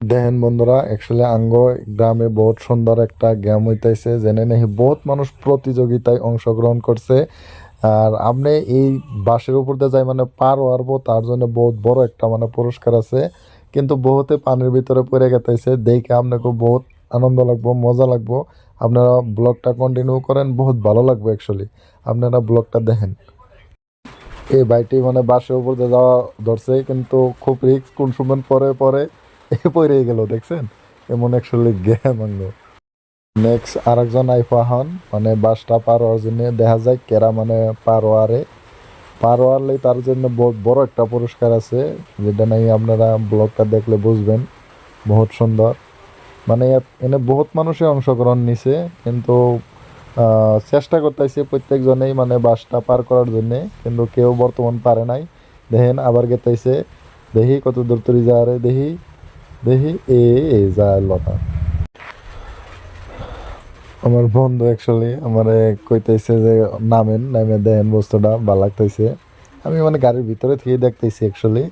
দেখেন বন্ধুরা অ্যাকচুয়ালি আঙ্গ গ্রামে বহুত সুন্দর একটা গেম হইতেছে জেনে নাকি বহুত মানুষ প্রতিযোগিতায় অংশগ্রহণ করছে। আর আপনি এই বাসের উপর দিয়ে যাই মানে পার হারবো তার জন্য বহুত বড় একটা মানে পুরস্কার আছে। কিন্তু বহুতে পানির ভিতরে পড়ে গেতেছে দেখে আপনাকে বহুত আনন্দ লাগবো, মজা লাগবো। আপনারা ব্লগটা কন্টিনিউ করেন, বহুত ভালো লাগবে অ্যাকচুয়ালি আপনারা ব্লগটা দেখেন। এই বাইকটি মানে বাসের উপর দিয়ে যাওয়া ধরছে, কিন্তু খুব রিক্স কোন সময় পরে পরে পড়ে গেল, দেখছেন? এমন অ্যাকচুয়ালি গেম আঙ্গ নেক্সট আরেকজন আইফা হন মানে বাসটা পার হওয়ার জন্য দেখা যায় কেরা মানে পার হওয়ারে। পার হওয়ারলেই তার জন্য বড় একটা পুরস্কার আছে, যেটা নাই আপনারা ব্লগটা দেখলে বুঝবেন, বহুত সুন্দর। মানে এনে বহুত মানুষই অংশগ্রহণ নিছে, কিন্তু চেষ্টা করতেছে প্রত্যেকজনেই মানে বাসটা পার করার জন্যে, কিন্তু কেউ বর্তমান পারে নাই। দেখেন, আবার গেতাইছে, দেখি কত দূর তরি যা রে দেখি। দেখি, এ এ, যা, লতা। আমার বন্ধু অ্যাকচুয়ালি আমারে কইতেছে যে, নামেন, নামে দেন বস্তুটা, ভালো লাগতেছে আমি মানে গাড়ির ভিতরে থেকে দেখতেছি অ্যাকচুয়ালি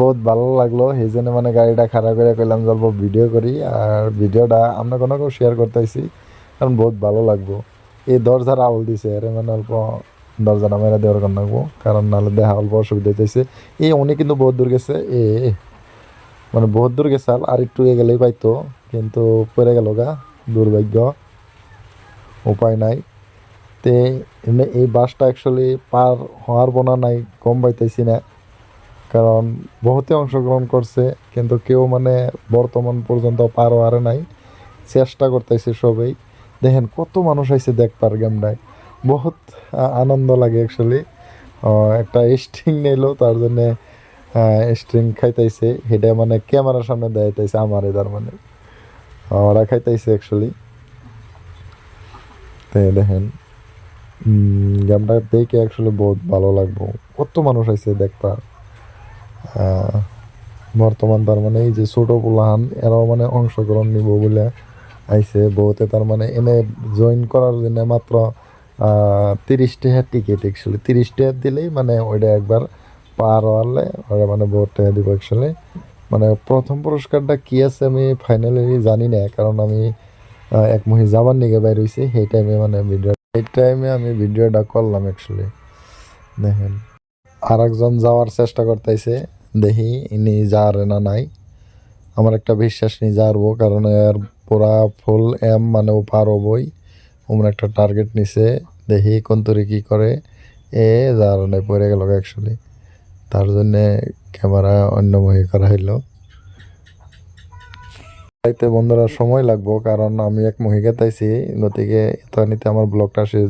বহুত ভালো লাগল, সেই জন্য মানে গাড়িটা খারাপ করে কইলাম যে ভিডিও করি, আর ভিডিওটা আমরা কোনো শেয়ার করতেছি কারণ বহুত ভালো লাগবো। এই দরজার আউল দিছে, আরে মানে অল্প দরজাটা মেরে দেওয়ার কারণ কারণ নাহলে দেখা অল্প অসুবিধা হইতেছে এই উনি কিন্তু বহুত দূর গেছে এ। মানে বহুত দূর গেছে আর একটু এ গেলেই পাইতো, কিন্তু পড়ে গেল গা দুর্ভাগ্য উপায় নাই। তে এমনি এই বাসটা অ্যাকচুয়ালি পার হওয়ার বোনা নাই কম পাইতেছি না। কারণ বহুতে অংশগ্রহণ করছে কিন্তু কেউ মানে বর্তমান পর্যন্ত পার হওয়ার নাই। চেষ্টা করতেছে সবাই। দেখেন, কত মানুষ আইছে দেখবার গেমটায় বহুত আনন্দ লাগে অ্যাকচুয়ালি একটা স্টিং নিলো তার জন্যে স্ট্রিং খাইতেছে সেটা মানে ক্যামেরার সামনে দেখাইতেছে আমার তার মানে। ওরা খাইতেছে অ্যাকচুয়ালি তাই দেখেন গেমটা দেখে অ্যাকচুয়ালি বহুত ভালো লাগবো। কত মানুষ আইছে দেখবা বর্তমান তার মানে এই যে ছোট পোলাহান, এরাও মানে অংশগ্রহণ নিব বলে আইছে। বহুতে তার মানে এনে জয়েন করার জন্য মাত্র তিরিশ টাকার টিকিট অ্যাকচুয়ালি তিরিশ টাকা দিলেই মানে ওইটা একবার পার হওয়ালে ওরা মানে টাকা দিব অ্যাকচুয়ালি মানে প্রথম পুরস্কারটা কি আছে আমি ফাইনালি জানি না, কারণ আমি এক মহি যাবার নিগে বাইর হয়েছি সেই টাইমে মানে ভিডিও এই টাইমে আমি ভিডিওটা করলাম অ্যাকচুয়ালি দেখেন আর একজন যাওয়ার চেষ্টা করতেছে, দেখি ইনি যার না নাই। আমার একটা বিশ্বাস নেই যারবো কারণ এর পুরা ফুল এম মানে ও পার হবই। ওমন একটা টার্গেট নিছে, দেখি কোন তরি কি করে। এ, যার নাই, পড়ে গেল অ্যাকচুয়ালি তার জন্যে ক্যামেরা অন্যময় করা হইল। তাইতে বন্ধুরা সময় লাগবো, কারণ আমি এক মহিকা তাইছি। গতিকে এত নিতে আমার ব্লগটা শেষ